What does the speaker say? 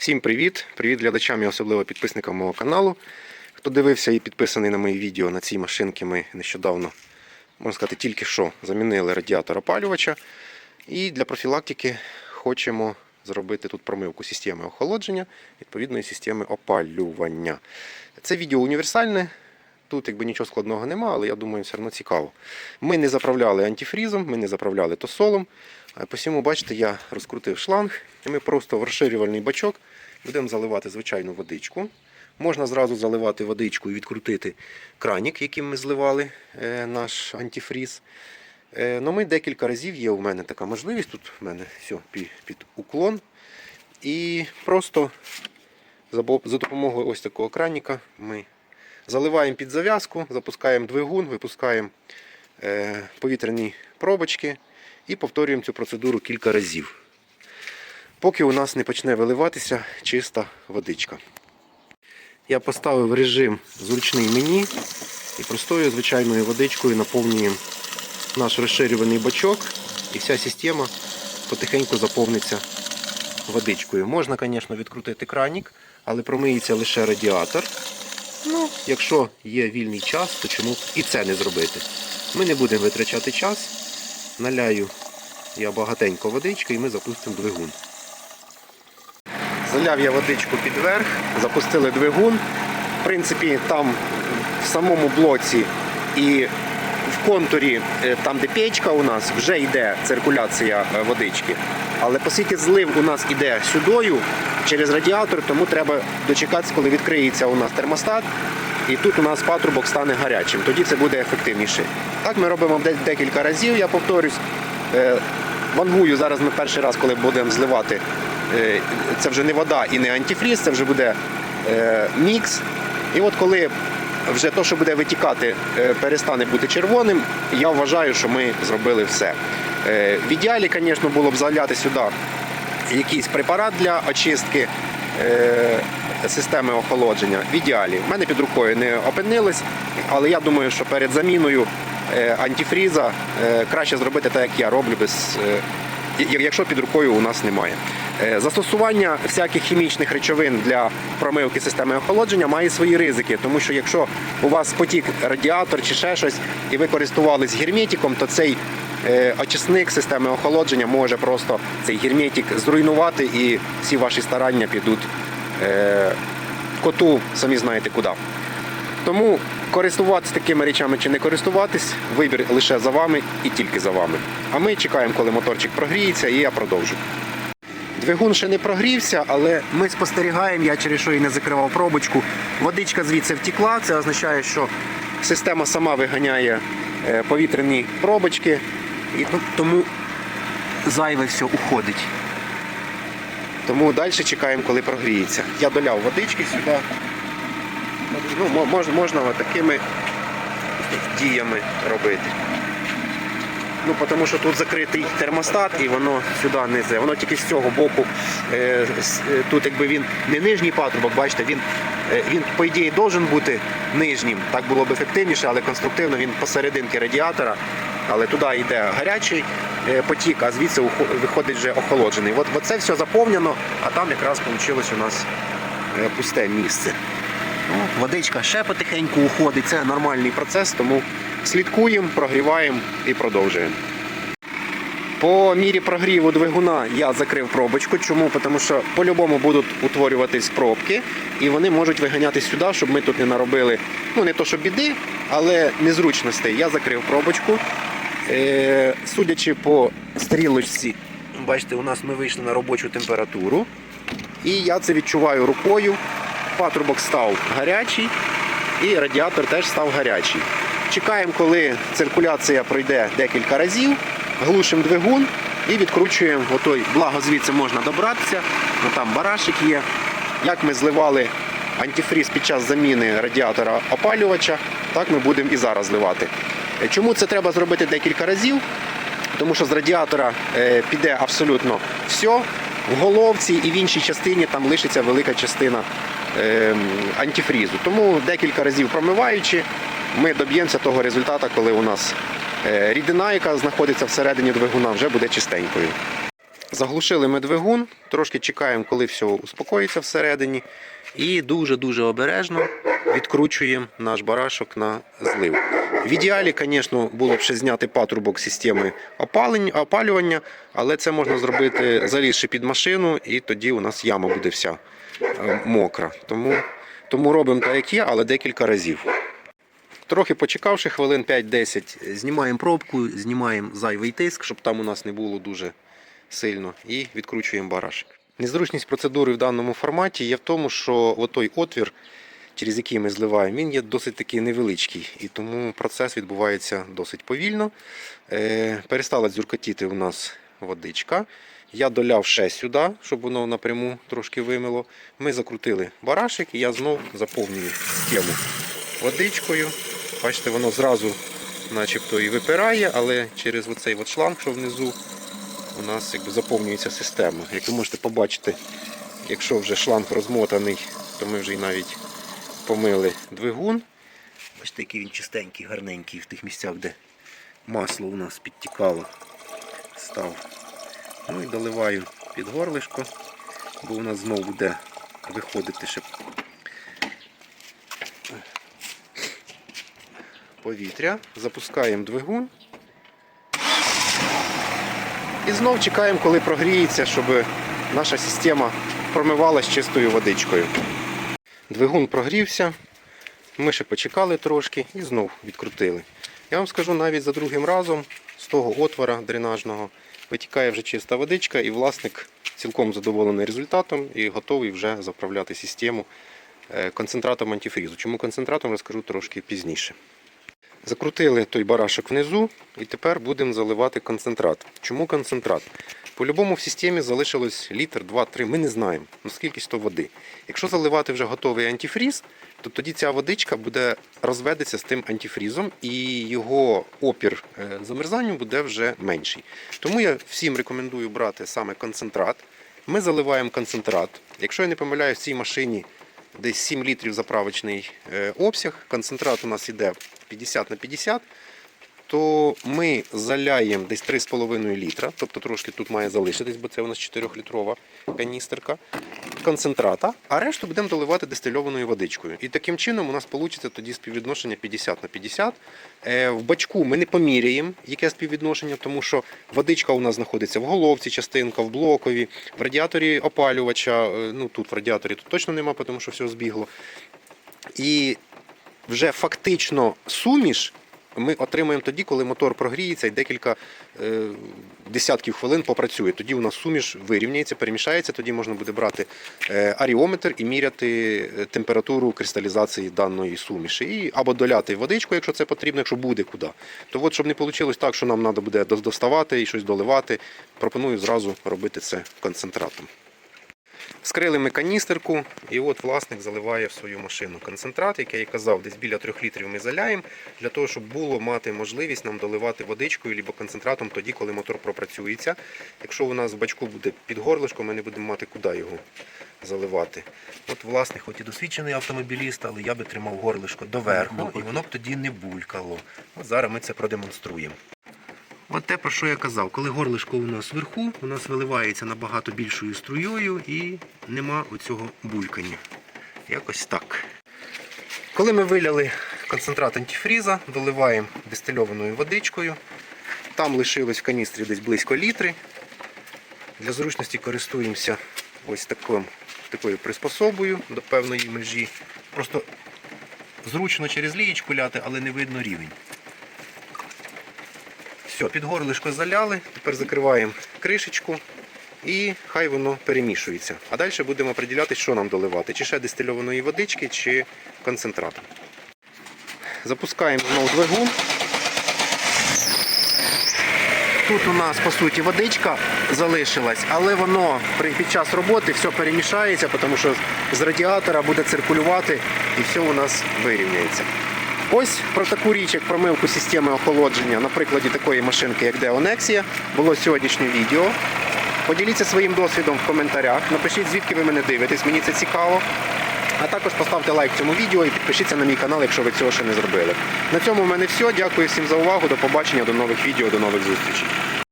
Всім привіт! Привіт глядачам і особливо підписникам мого каналу. Хто дивився і підписаний на мої відео на цій машинці, ми нещодавно, можна сказати, тільки що замінили радіатор опалювача. І для профілактики хочемо зробити тут промивку системи охолодження, відповідної системи опалювання. Це відео універсальне. Тут якби нічого складного немає, але я думаю, все одно цікаво. Ми не заправляли антифрізом, ми не заправляли тосолом. А Посіму, бачите, я розкрутив шланг, і ми просто в розширювальний бачок будемо заливати звичайну водичку. Можна зразу заливати водичку і відкрутити кранік, яким ми зливали е, наш антифріз. Е, ну, ми декілька разів є у мене така можливість. Тут в мене все під, уклон. І просто за за допомогою ось такого краніка ми заливаємо під зав'язку, запускаємо двигун, випускаємо е, повітряні пробочки і повторюємо цю процедуру кілька разів. Поки у нас не почне виливатися чиста водичка. Я поставив режим зручний мені і простою звичайною водичкою наповнюємо наш розширюваний бачок і вся система потихеньку заповниться водичкою. Можна, звісно, відкрутити кранік, але промиється лише радіатор. Ну, якщо є вільний час, то чому і це не зробити? Ми не будемо витрачати час. Наляю я багатенько водички і ми запустимо двигун. Заляв я водичку під верх, запустили двигун. В принципі, там в самому блоці і в контурі, е, там де печка у нас, вже йде циркуляція е, водички. Але оскільки злив у нас іде сюдою через радіатор, тому треба дочекатися, коли відкриється у нас термостат. І тут у нас патрубок стане гарячим, тоді це буде ефективніше. Так ми робимо декілька разів, я повторюсь. Е, Вангую зараз ми перший раз, коли будемо зливати. Е, Це вже не вода і не антифріз, це вже буде е, мікс. І от коли вже то, що буде витікати, е, перестане бути червоним, я вважаю, що ми зробили все. В ідеалі, звісно, було б заляти сюди якийсь препарат для очистки системи охолодження. В ідеалі. В мене під рукою не опинилось, але я думаю, що перед заміною антифріза краще зробити так, як я роблю, без, якщо під рукою у нас немає. Е, Застосування всяких хімічних речовин для промивки системи охолодження має свої ризики, тому що якщо у вас потік радіатор чи ще щось, і ви користувались герметиком, то цей е, очисник системи охолодження може просто цей герметик зруйнувати і всі ваші старання підуть е, коту, самі знаєте куди. Тому користуватися такими речами чи не користуватись, вибір лише за вами і тільки за вами. А ми чекаємо, коли моторчик прогріється, і я продовжу. Двигун ще не прогрівся, але ми спостерігаємо, я через що і не закривав пробочку. Водичка звідси втекла, це означає, що система сама виганяє е, повітряні пробочки, і тому зайве все уходить. Тому далі чекаємо, коли прогріється. Я доляв водички сюди. Ну, можна, можна такими діями робити. Ну, тому що тут закритий термостат і воно сюди не це. Воно тільки з цього боку. Е, е, тут якби він не нижній патрубок, бачите, він, е, він по ідеї должен бути нижнім. Так було б ефективніше, але конструктивно він посерединки радіатора. Але туди йде гарячий потік, а звідси виходить вже охолоджений. От, от все заповнено, а там якраз вийшло у нас пусте місце. Ну, Водичка ще потихеньку уходить, це нормальний процес, тому слідкуємо, прогріваємо і продовжуємо. По мірі прогріву двигуна я закрив пробочку. Чому? Тому що по-любому будуть утворюватись пробки, і вони можуть виганяти сюди, щоб ми тут не наробили, ну не то що біди, але незручностей. Я закрив пробочку. Е, судячи по стрілочці, бачите, у нас ми вийшли на робочу температуру. І я це відчуваю рукою. Патрубок став гарячий і радіатор теж став гарячий. Чекаємо, коли циркуляція пройде декілька разів, глушимо двигун і відкручуємо отой, благо звідси можна добратися, бо там барашик є. Як ми зливали антифріз під час заміни радіатора опалювача, так ми будемо і зараз зливати. Е, Чому це треба зробити декілька разів? Тому що з радіатора е, піде абсолютно все. В головці і в іншій частині там лишиться велика частина е, антифрізу. Тому декілька разів промиваючи, ми доб'ємося того результату, коли у нас е, рідина, яка знаходиться всередині двигуна, вже буде чистенькою. Заглушили ми двигун, трошки чекаємо, коли все успокоїться всередині. І дуже-дуже обережно відкручуємо наш барашок на злив. В ідеалі, звісно, було б ще зняти патрубок системи опалювання, але це можна зробити залізши під машину, і тоді у нас яма буде вся е, мокра. Тому, тому робимо так, як є, але декілька разів. Трохи почекавши хвилин 5-10, знімаємо пробку, знімаємо зайвий тиск, щоб там у нас не було дуже сильно, і відкручуємо барашек. Незручність процедури в даному форматі є в тому, що отой отвір, через який ми зливаємо, він є досить таки невеличкий, і тому процес відбувається досить повільно. Е, перестала дзюркотіти у нас водичка. Я доляв ще сюди, щоб воно напряму трошки вимило. Ми закрутили барашек, і я знов заповнюю систему водичкою. Бачите, воно зразу начебто і випирає, але через оцей от шланг, що внизу, у нас якби заповнюється система. Як ви можете побачити, якщо вже шланг розмотаний, то ми вже й навіть помили двигун. Бачите, який він чистенький, гарненький в тих місцях, де масло у нас підтікало, став. Ну і доливаю під горлишко, бо у нас знову буде виходити ще повітря, запускаємо двигун. І знов чекаємо, коли прогріється, щоб наша система промивалась чистою водичкою. Двигун прогрівся, ми ще почекали трошки і знов відкрутили. Я вам скажу, навіть за другим разом з того отвора дренажного витікає вже чиста водичка, і власник цілком задоволений результатом і готовий вже заправляти систему е, концентратом антифрізу. Чому концентратом розкажу трошки пізніше. Закрутили той барашок внизу і тепер будемо заливати концентрат. Чому концентрат? По-любому в системі залишилось літр, два-три. Ми не знаємо, наскільки то води. Якщо заливати вже готовий антифріз, то тоді ця водичка буде розведеться з тим антифрізом і його опір е, замерзанню буде вже менший. Тому я всім рекомендую брати саме концентрат. Ми заливаємо концентрат. Якщо я не помиляюсь, в цій машині десь 7 літрів заправочний е, обсяг. Концентрат у нас йде 50 на 50, то ми заляємо десь 3,5 літра, тобто трошки тут має залишитись, бо це у нас 4-літрова каністерка концентрата, а решту будемо доливати дистильованою водичкою. І таким чином у нас вийде тоді співвідношення 50 на 50. Е, В бачку ми не поміряємо, яке співвідношення, тому що водичка у нас знаходиться в головці, частинка, в блокові, в радіаторі опалювача. е, Ну тут в радіаторі тут точно нема, тому що все збігло. І вже фактично суміш ми отримаємо тоді, коли мотор прогріється і декілька е, десятків хвилин попрацює. Тоді у нас суміш вирівняється, перемішається, тоді можна буде брати е, аріометр і міряти е, температуру кристалізації даної суміші. І, або доляти водичку, якщо це потрібно, якщо буде куди. То от, щоб не вийшло так, що нам треба буде доставати і щось доливати, пропоную зразу робити це концентратом. Вскрили ми каністерку, і от власник заливає в свою машину концентрат, як я і казав, десь біля 3 літрів ми заляємо, для того, щоб було мати можливість нам доливати водичкою або концентратом тоді, коли мотор пропрацюється. Якщо у нас в бачку буде під горлишком, ми не будемо мати куди його заливати. От власник, хоч і досвідчений автомобіліст, але я би тримав горлишко доверху, і воно б тоді не булькало. От зараз ми це продемонструємо. От те, про що я казав, коли горлишко у нас вверху, у нас виливається набагато більшою струєю і нема оцього булькання. Якось так. Коли ми виляли концентрат антифріза, доливаємо дистильованою водичкою. Там лишилось в каністрі десь близько літри. Для зручності користуємося ось таким, такою приспособою до певної межі. Просто зручно через лієчку ляти, але не видно рівень. Все, під горлишко заляли, тепер закриваємо кришечку і хай воно перемішується. А далі будемо приділяти, що нам доливати, чи ще дистильованої водички, чи концентрату. Запускаємо знову двигун. Тут у нас по суті водичка залишилась, але воно під час роботи все перемішається, тому що з радіатора буде циркулювати і все у нас вирівняється. Ось про таку річ, як промивку системи охолодження на прикладі такої машинки, як Deo Nexia, було сьогоднішнє відео. Поділіться своїм досвідом в коментарях. Напишіть, звідки ви мене дивитесь, мені це цікаво. А також поставте лайк цьому відео і підпишіться на мій канал, якщо ви цього ще не зробили. На цьому в мене все. Дякую всім за увагу. До побачення, до нових відео, до нових зустрічей.